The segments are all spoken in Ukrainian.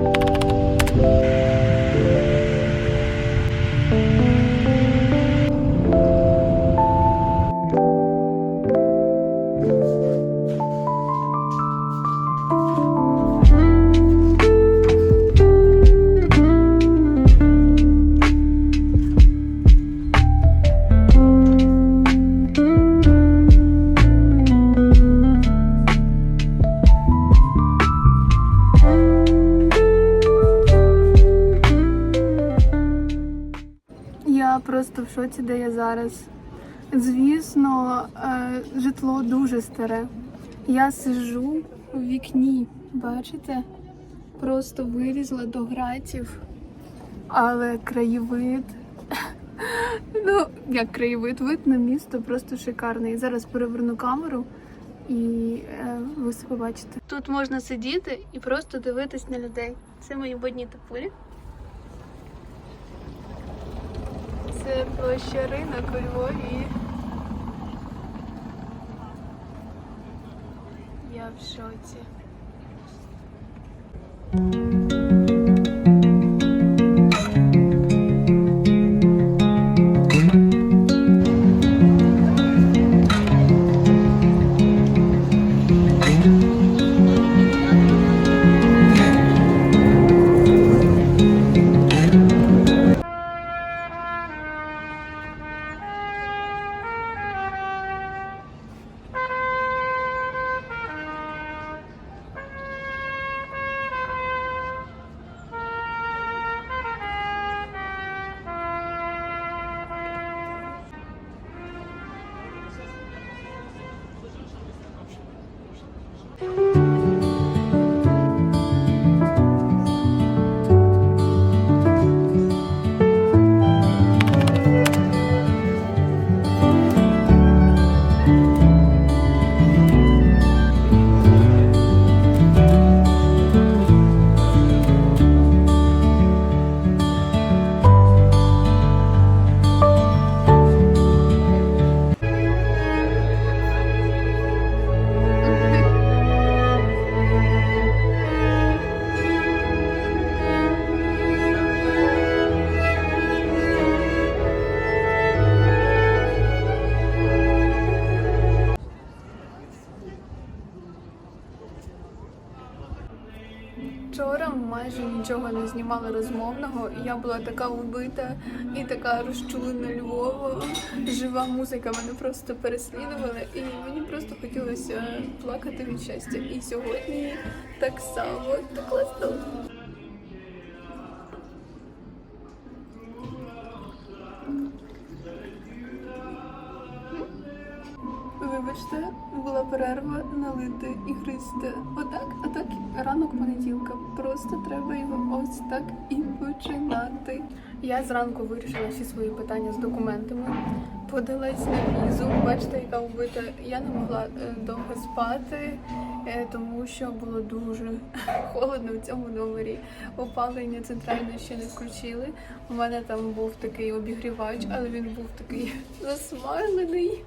Я просто в шоці, де я зараз. Звісно, е, житло дуже старе. Я сижу у вікні, бачите? Просто вилізла до гратів, але краєвид. Ну, як краєвид, вид на місто просто шикарний. Зараз переверну камеру і е, ви все побачите. Тут можна сидіти і просто дивитись на людей. Це мої водні тапулі. Це площа ринок у Львові. Я в шоці. Знімали розмовного, і я була така вбита і така розчулена Львова. Жива музика мене просто переслідувала, і мені просто хотілося плакати від щастя. І сьогодні так само так класно. Вибачте, була перерва налити і гристи. Отак, а так ранок понеділка. Просто треба його ось так і починати. Я зранку вирішила всі свої питання з документами. Подалась на візу. Бачите, яка вбита. Я не могла е, довго спати, е, тому що було дуже холодно в цьому номері. Опалення центральне ще не включили. У мене там був такий обігрівач, але він був такий засмалений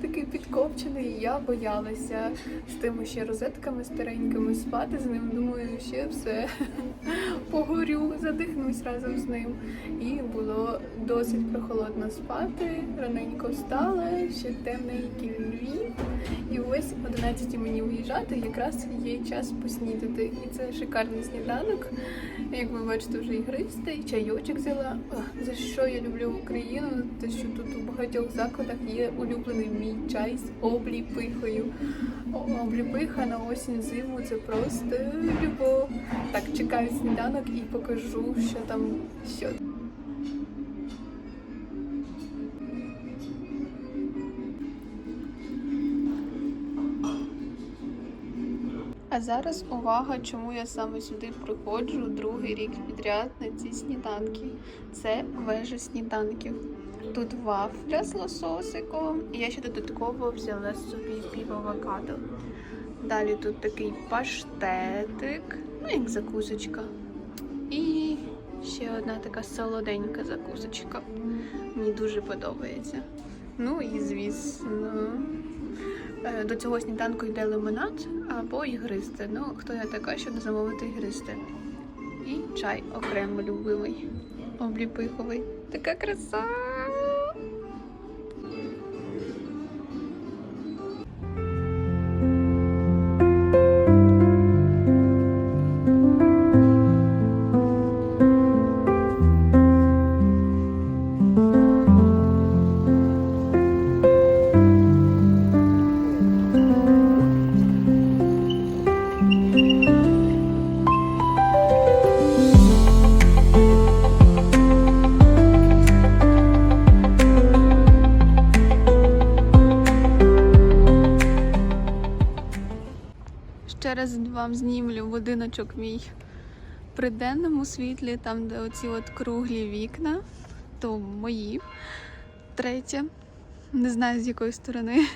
такий підкопчений. Я боялася з тими ще розетками старенькими спати з ним. Думаю, ще все погорю, задихнусь разом з ним. І було досить прохолодно спати. Раненько встала, ще темненький Львів. І ось 11 мені виїжджати, якраз є час поснідати. І це шикарний сніданок. Як ви бачите, вже і чайочок взяла. За що я люблю Україну? Те, що тут у багатьох закладах є улюблений мій чай з обліпихою. Обліпиха на осінь зиму це просто любов. Так, чекаю сніданок і покажу, що там що. А зараз увага, чому я саме сюди приходжу другий рік підряд на ці сніданки. Це вежа сніданків. Тут вафля з лососиком. І я ще додатково взяла собі пів авокадо. Далі тут такий паштетик, ну як закусочка. І ще одна така солоденька закусочка. Мені дуже подобається. Ну і звісно. Е, До цього сніданку йде лимонад або ігристе. Ну, хто я така, щоб замовити ігристе. І чай окремо любимий, обліпиховий. Така краса. Ще раз вам знімлю будиночок мій при денному світлі, там, де оці от круглі вікна, то мої. Третє. Не знаю з якої сторони.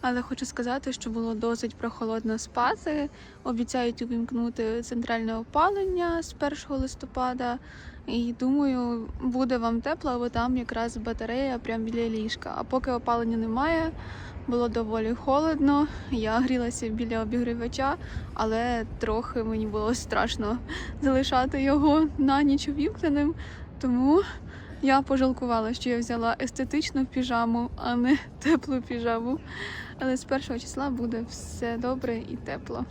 Але хочу сказати, що було досить прохолодно спати. Обіцяють увімкнути центральне опалення з 1 листопада. І думаю, буде вам тепло, бо там якраз батарея прямо біля ліжка. А поки опалення немає, було доволі холодно. Я грілася біля обігрівача, але трохи мені було страшно залишати його на ніч увімкненим. Тому я пожалкувала, що я взяла естетичну піжаму, а не теплу піжаму. Але з першого числа буде все добре і тепло.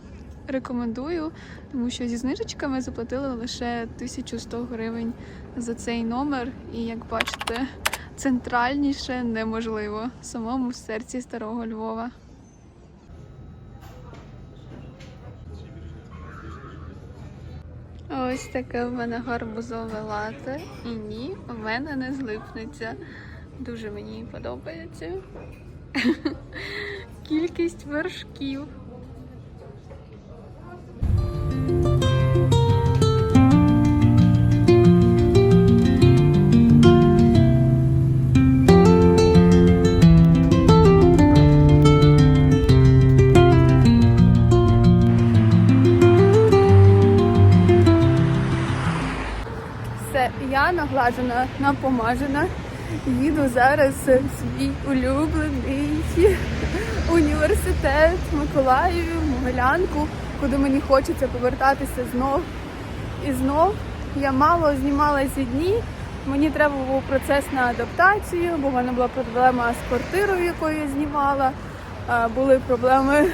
Рекомендую, тому що зі знижечками заплатили лише 1100 гривень за цей номер. І як бачите, центральніше неможливо в самому серці старого Львова. Ось таке в мене гарбузове лате. І ні, в мене не злипнеться. Дуже мені подобається. Кількість вершків. Все, наглажена, напомажена. Їду зараз в свій улюблений університет Миколаїв, Могилянку, куди мені хочеться повертатися знов і знов. Я мало знімала ці дні. Мені треба був процес на адаптацію, бо в мене була проблема з квартирою, яку я знімала. Були проблеми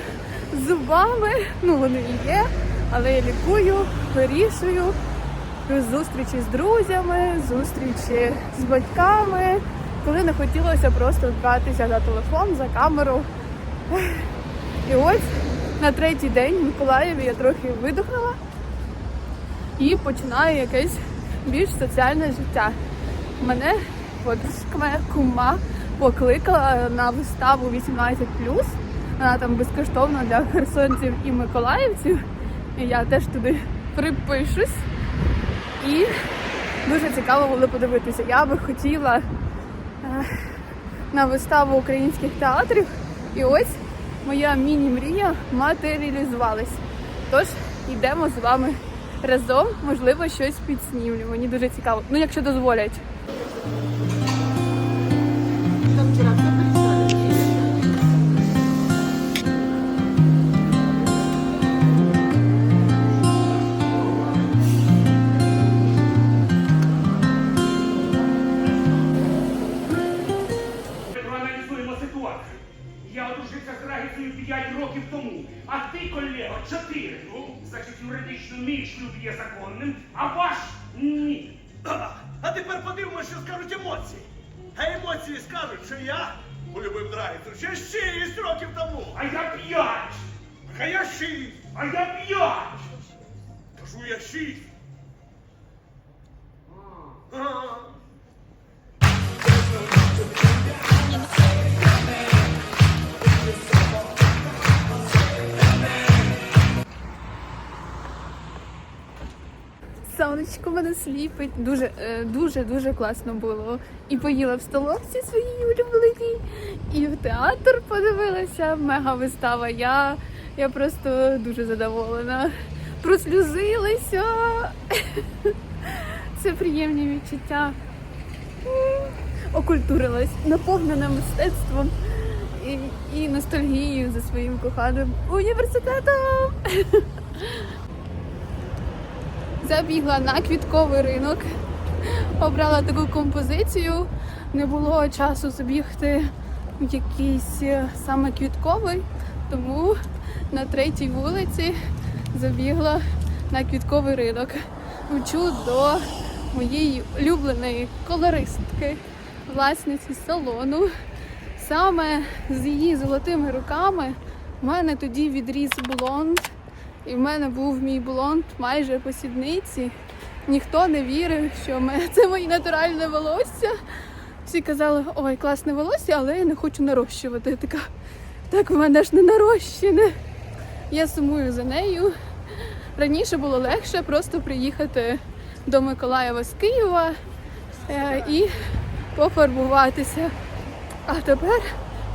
з зубами. Ну вони і є, але я лікую, вирішую. Зустрічі з друзями, зустрічі з батьками, коли не хотілося просто братися за телефон, за камеру. І ось на третій день в Миколаєві я трохи видохнула і починаю якесь більш соціальне життя. Мене подружка моя кума покликала на виставу 18+. Вона там безкоштовна для херсонців і миколаївців. І я теж туди припишусь. І дуже цікаво було подивитися. Я би хотіла е, на виставу українських театрів. І ось моя міні-мрія матеріалізувалась. Тож йдемо з вами разом, можливо, щось підснімлю. Мені дуже цікаво. Ну, якщо дозволять. Тому, а ти, колего, 4. Ну, значить, юридично мій шлюб є законним, а ваш ні. А, тепер подивимося, що скажуть емоції. А емоції скажуть, що я полюбив Драгіцу ще шість років тому. А я 5. А я шість. А я 5. Кажу я шість. А. Сонечко мене сліпить. Дуже, е, дуже, дуже класно було. І поїла в столовці своїй улюбленій, і в театр подивилася. Мега вистава. Я, я просто дуже задоволена. Прослюзилася. Це приємні відчуття. Окультурилась, наповнена мистецтвом і, і ностальгією за своїм коханим університетом. Забігла на квітковий ринок, обрала таку композицію. Не було часу забігти в якийсь е, саме квітковий, тому на третій вулиці забігла на квітковий ринок. Вчу до моєї улюбленої колористки, власниці салону. Саме з її золотими руками в мене тоді відріс блонд, і в мене був мій блонд майже по сідниці. Ніхто не вірив, що мене- це моє натуральне волосся. Всі казали, ой, класне волосся, але я не хочу нарощувати. Я така, так в мене ж не нарощене. Я сумую за нею. Раніше було легше просто приїхати до Миколаєва з Києва е, і пофарбуватися. А тепер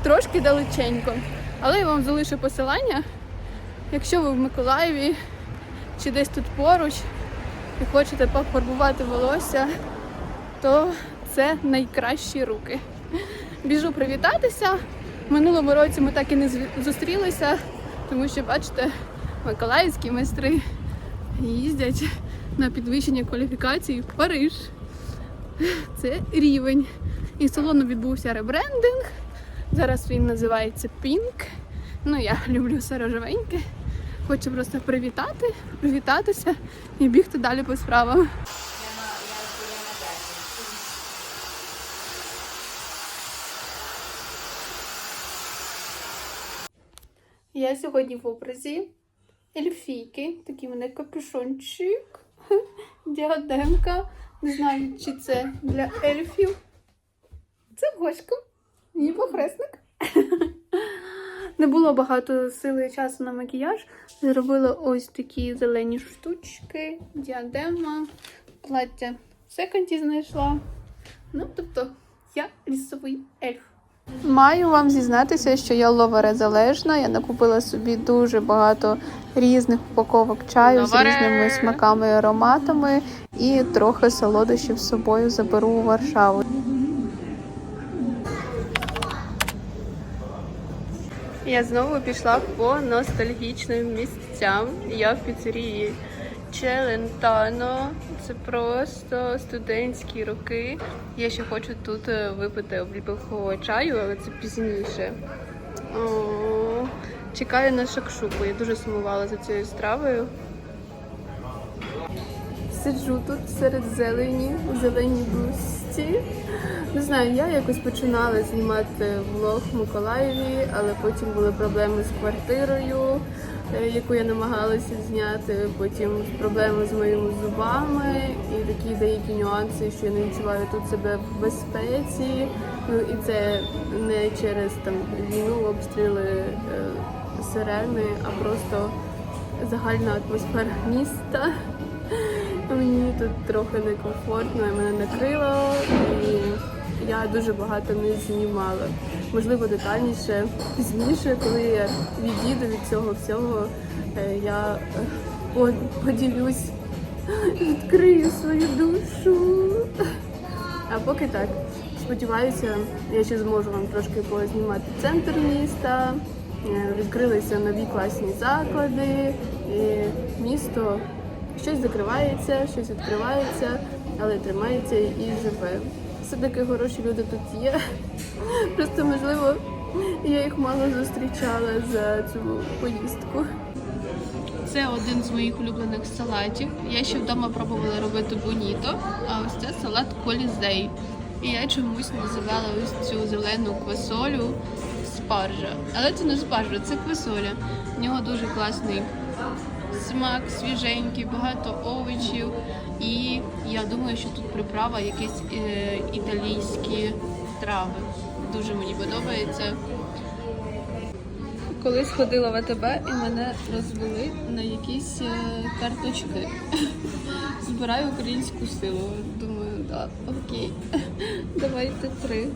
трошки далеченько. Але я вам залишу посилання. Якщо ви в Миколаєві чи десь тут поруч і хочете пофарбувати волосся, то це найкращі руки. Біжу привітатися. В минулому році ми так і не зустрілися, тому що, бачите, миколаївські майстри їздять на підвищення кваліфікації в Париж. Це рівень. І салону відбувся ребрендинг. Зараз він називається Pink. Ну, я люблю все. Хочу просто привітати, привітатися і бігти далі по справам. Я сьогодні в образі ельфійки. Такий мене капюшончик, діадемка. Не знаю, чи це для ельфів. Це гошка. Мій похресник. Не було багато сили і часу на макіяж. Зробила ось такі зелені штучки, діадема, плаття в секонді знайшла. Ну, тобто, я лісовий ельф. Маю вам зізнатися, що я ловерезалежна. Я накупила собі дуже багато різних упаковок чаю з різними смаками і ароматами, і трохи солодощів з собою заберу у Варшаву. Я знову пішла по ностальгічним місцям. Я в піцерії Челентано. Це просто студентські роки. Я ще хочу тут е, випити обліпихового чаю, але це пізніше. О, чекаю на шакшуку. Я дуже сумувала за цією стравою. Сиджу тут серед зелені, у зеленій блузці. Не знаю, я якось починала знімати влог в Миколаєві, але потім були проблеми з квартирою, е, яку я намагалася зняти. Потім проблеми з моїми зубами і такі деякі нюанси, що я не відчуваю тут себе в безпеці. Ну і це не через там війну, обстріли, е, сирени, а просто загальна атмосфера міста. Мені тут трохи некомфортно, і мене накрило, і я дуже багато не знімала. Можливо, детальніше пізніше, коли я відійду від цього всього, е, я е, поділюсь, відкрию свою душу. А поки так. Сподіваюся, я ще зможу вам трошки познімати центр міста. Е, Відкрилися нові класні заклади, і місто щось закривається, щось відкривається, але тримається і живе. Все-таки хороші люди тут є. Просто можливо, я їх мало зустрічала за цю поїздку. Це один з моїх улюблених салатів. Я ще вдома пробувала робити боніто, а ось це салат колізей. І я чомусь називала ось цю зелену квасолю спаржа. Але це не спаржа, це квасоля. В нього дуже класний смак, свіженький, багато овочів. І я думаю, що тут приправа якісь е, італійські трави. Дуже мені подобається. Колись ходила в АТБ і мене розвели на якісь е, карточки. Збираю українську силу. Думаю, так, окей. Давайте три.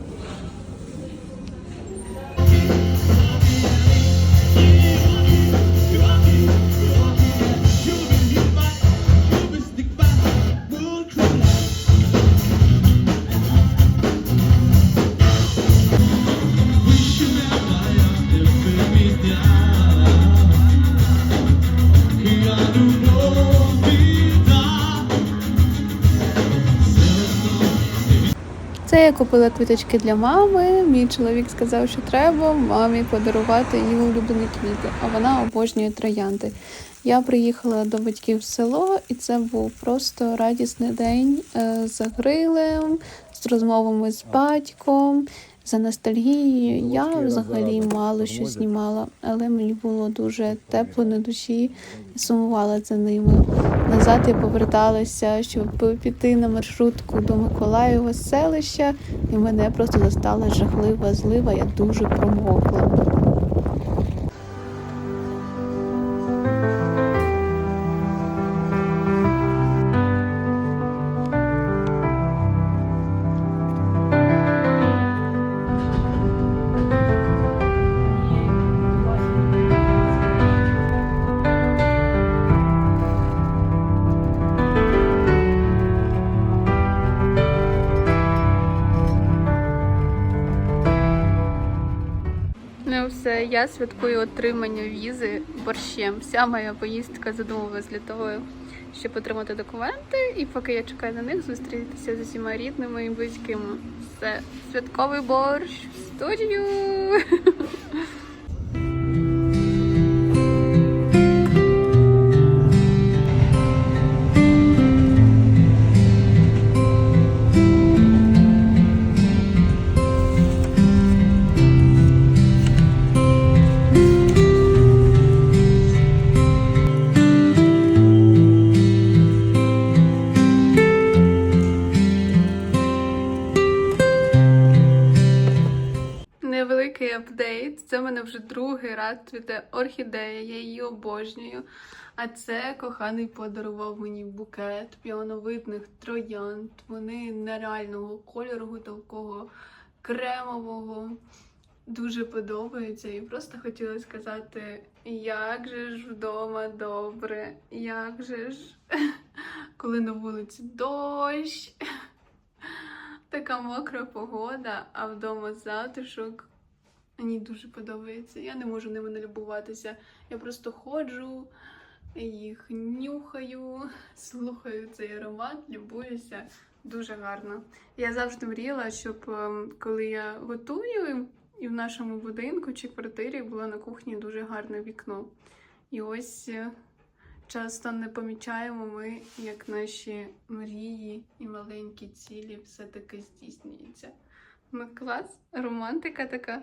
Купила квіточки для мами. Мій чоловік сказав, що треба мамі подарувати її улюблені квіти, а вона обожнює троянди. Я приїхала до батьків в село, і це був просто радісний день е, з грилем, з розмовами з батьком, за ностальгією. Я взагалі мало що знімала, але мені було дуже тепло на душі сумувала за ними. Назад я поверталася, щоб піти на маршрутку до Миколаєва селища, і мене просто застала жахлива злива. Я дуже промокла. Святкую отримання візи борщем. Вся моя поїздка задумувалась для того, щоб отримати документи, і поки я чекаю на них, зустрітися з усіма рідними і близькими. Все, святковий борщ в студію. апдейт. Це в мене вже другий раз цвіте орхідея, я її обожнюю. А це коханий подарував мені букет піоновидних троянд. Вони нереального кольору, такого кремового. Дуже подобаються. І просто хотіла сказати, як же ж вдома добре, як же ж, коли на вулиці дощ. Така мокра погода, а вдома затишок. Мені дуже подобається. Я не можу ними налюбуватися. Я просто ходжу, їх нюхаю, слухаю цей аромат, любуюся. Дуже гарно. Я завжди мріяла, щоб ем, коли я готую, і в нашому будинку чи квартирі було на кухні дуже гарне вікно. І ось е, часто не помічаємо ми, як наші мрії і маленькі цілі все-таки здійснюються. Ну клас, романтика така.